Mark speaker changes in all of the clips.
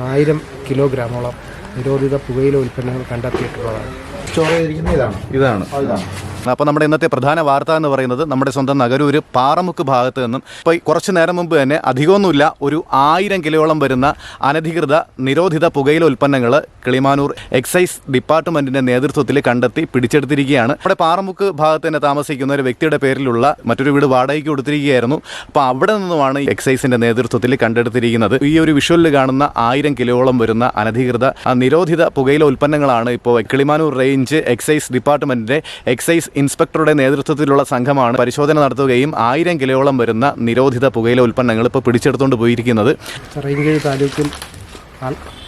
Speaker 1: ആയിരം കിലോഗ്രാമോളം നിരോധിത പുകയില ഉൽപ്പന്നങ്ങൾ കണ്ടെത്തിയിട്ടുള്ളതാണ്.
Speaker 2: സ്റ്റോർ ചെയ്തിരിക്കുന്ന ഇതാണ്.
Speaker 3: ഇതാണ്.
Speaker 2: ഇതാണ്.
Speaker 3: അപ്പോൾ നമ്മുടെ ഇന്നത്തെ പ്രധാന വാർത്ത എന്ന് പറയുന്നത് നമ്മുടെ സ്വന്തം നഗരൂർ പാറമുക്ക് ഭാഗത്ത് നിന്നും. ഇപ്പോൾ കുറച്ച് നേരം മുമ്പ് തന്നെ അധികമൊന്നുമില്ല ഒരു ആയിരം കിലോളം വരുന്ന അനധികൃത നിരോധിത പുകയില ഉൽപ്പന്നങ്ങൾ കിളിമാനൂർ എക്സൈസ് ഡിപ്പാർട്ട്മെന്റിന്റെ നേതൃത്വത്തിൽ കണ്ടെത്തി പിടിച്ചെടുത്തിരിക്കുകയാണ്. നമ്മുടെ പാറമുക്ക് ഭാഗത്ത് തന്നെ താമസിക്കുന്ന ഒരു വ്യക്തിയുടെ പേരിലുള്ള മറ്റൊരു വീട് വാടകയ്ക്ക് കൊടുത്തിരിക്കുകയായിരുന്നു. അപ്പോൾ അവിടെ നിന്നുമാണ് എക്സൈസിന്റെ നേതൃത്വത്തിൽ കണ്ടെടുത്തിരിക്കുന്നത്. ഈ ഒരു വിഷ്വലിൽ കാണുന്ന ആയിരം കിലോളം വരുന്ന അനധികൃത നിരോധിത പുകയില ഉൽപ്പന്നങ്ങളാണ് ഇപ്പോൾ കിളിമാനൂർ റേഞ്ച് എക്സൈസ് ഡിപ്പാർട്ട്മെന്റിന്റെ എക്സൈസ് ഇൻസ്പെക്ടറുടെ നേതൃത്വത്തിലുള്ള സംഘമാണ് പരിശോധന നടത്തുകയും ആയിരം കിലോളം വരുന്ന നിരോധിത പുകയില ഉൽപ്പന്നങ്ങൾ ഇപ്പോൾ പിടിച്ചെടുത്തുകൊണ്ട് പോയിരിക്കുന്നത്.
Speaker 1: ചിറയൻകീഴ് താലൂക്കിൽ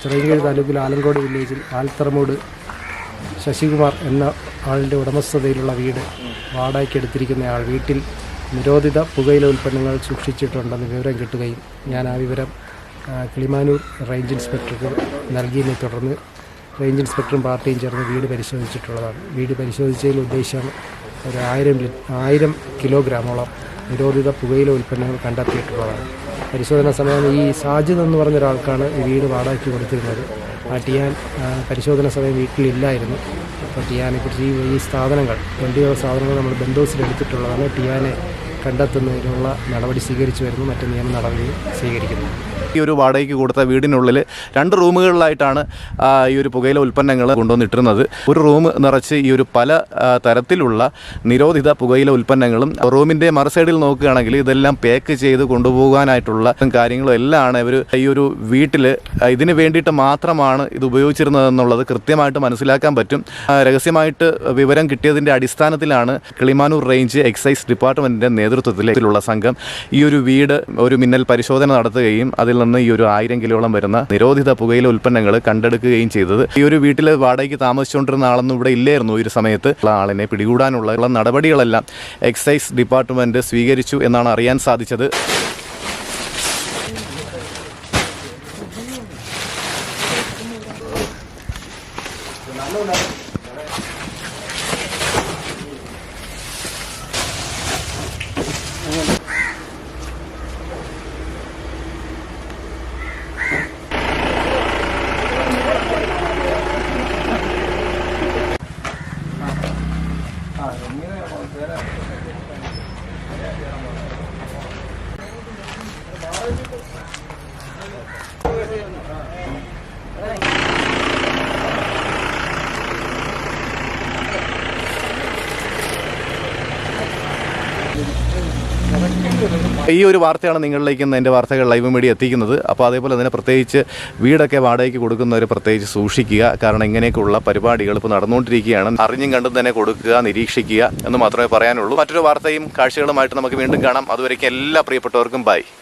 Speaker 1: ചിറയൻകീഴ് താലൂക്കിൽ ആലങ്കോട് വില്ലേജിൽ ആൽത്തറമൂട് ശശികുമാർ എന്ന ആളിന്റെ ഉടമസ്ഥതയിലുള്ള വീട് വാടകയ്ക്ക് എടുത്തിരിക്കുന്നയാൾ വീട്ടിൽ നിരോധിത പുകയില ഉൽപ്പന്നങ്ങൾ സൂക്ഷിച്ചിട്ടുണ്ടെന്ന് വിവരം കിട്ടുകയും ഞാൻ ആ വിവരം കിളിമാനൂർ റേഞ്ച് ഇൻസ്പെക്ടർക്ക് നൽകിയതിനെ തുടർന്ന് റേഞ്ച് ഇൻസ്പെക്ടറും പാർട്ടിയും ചേർന്ന് വീട് പരിശോധിച്ചിട്ടുള്ളതാണ്. വീട് പരിശോധിച്ചതിൽ ഉദ്ദേശം ഒരു ആയിരം ആയിരം കിലോഗ്രാമോളം നിരോധിത പുകയില ഉൽപ്പന്നങ്ങൾ കണ്ടെത്തിയിട്ടുള്ളതാണ്. പരിശോധനാ സമയം ഈ സാജിദ് എന്ന് പറഞ്ഞ ഒരാൾക്കാണ് ഈ വീട് വാടകയ്ക്ക് കൊടുത്തിരുന്നത്. ആ ടിയാൻ പരിശോധന സമയം വീട്ടിലില്ലായിരുന്നു. അപ്പോൾ ടിയാനെ കുറിച്ച് ഈ ഈ സാധനങ്ങൾ ട്വന്റി സാധനങ്ങൾ നമ്മൾ ബന്ധോസിലെടുത്തിട്ടുള്ളതാണ്. ടിയാനെ കണ്ടെത്തുന്നതിനുള്ള നടപടി സ്വീകരിച്ചു വരുന്നു മറ്റ് നിയമ നടപടി സ്വീകരിക്കുന്നു.
Speaker 3: ഈ ഒരു വാടകയ്ക്ക് കൊടുത്ത വീടിനുള്ളിൽ രണ്ട് റൂമുകളിലായിട്ടാണ് ഈ ഒരു പുകയില ഉൽപ്പന്നങ്ങൾ കൊണ്ടുവന്നിട്ടിരുന്നത്. ഒരു റൂം നിറച്ച് ഈ ഒരു പല തരത്തിലുള്ള നിരോധിത പുകയില ഉൽപ്പന്നങ്ങളും റൂമിന്റെ മറുസൈഡിൽ നോക്കുകയാണെങ്കിൽ ഇതെല്ലാം പാക്ക് ചെയ്ത് കൊണ്ടുപോകാനായിട്ടുള്ള കാര്യങ്ങളും എല്ലാം ഇവർ ഈ ഒരു വീട്ടിൽ ഇതിന് വേണ്ടിയിട്ട് മാത്രമാണ് ഇത് ഉപയോഗിച്ചിരുന്നതെന്നുള്ളത് കൃത്യമായിട്ട് മനസ്സിലാക്കാൻ പറ്റും. രഹസ്യമായിട്ട് വിവരം കിട്ടിയതിന്റെ അടിസ്ഥാനത്തിലാണ് കിളിമാനൂർ റേഞ്ച് എക്സൈസ് ഡിപ്പാർട്ട്മെന്റിന്റെ നേതൃത്വത്തിലുള്ള സംഘം ഈ ഒരു വീട് ഒരു മിന്നൽ പരിശോധന നടത്തുകയും അതിൽ നിന്ന് ഈ ഒരു ആയിരം കിലോളം വരുന്ന നിരോധിത പുകയില ഉൽപ്പന്നങ്ങൾ കണ്ടെടുക്കുകയും ചെയ്തത്. ഈ ഒരു വീട്ടിൽ വാടകയ്ക്ക് താമസിച്ചുകൊണ്ടിരുന്ന ആളൊന്നും ഇവിടെ ഇല്ലായിരുന്നു. ഒരു സമയത്ത് ആളിനെ പിടികൂടാനുള്ള നടപടികളെല്ലാം എക്സൈസ് ഡിപ്പാർട്ട്മെന്റ് സ്വീകരിച്ചു എന്നാണ് അറിയാൻ സാധിച്ചത്. എങ്ങനെ ഈ ഒരു വാർത്തയാണ് നിങ്ങളിലേക്ക് ഇന്ന് എന്റെ വാർത്തകൾ ലൈവ് മീഡിയ എത്തിക്കുന്നത്. അപ്പോൾ അതേപോലെ തന്നെ പ്രത്യേകിച്ച് വീടൊക്കെ വാടകയ്ക്ക് കൊടുക്കുന്നവർ പ്രത്യേകിച്ച് സൂക്ഷിക്കുക. കാരണം ഇങ്ങനെയൊക്കെയുള്ള പരിപാടികൾ ഇപ്പോൾ നടന്നുകൊണ്ടിരിക്കുകയാണ്. അറിഞ്ഞും കണ്ടും തന്നെ കൊടുക്കുക നിരീക്ഷിക്കുക എന്ന് മാത്രമേ പറയാനുള്ളൂ. മറ്റൊരു വാർത്തയും കാഴ്ചകളുമായിട്ട് നമുക്ക് വീണ്ടും കാണാം. അതുവരേക്കും എല്ലാ പ്രിയപ്പെട്ടവർക്കും ബൈ.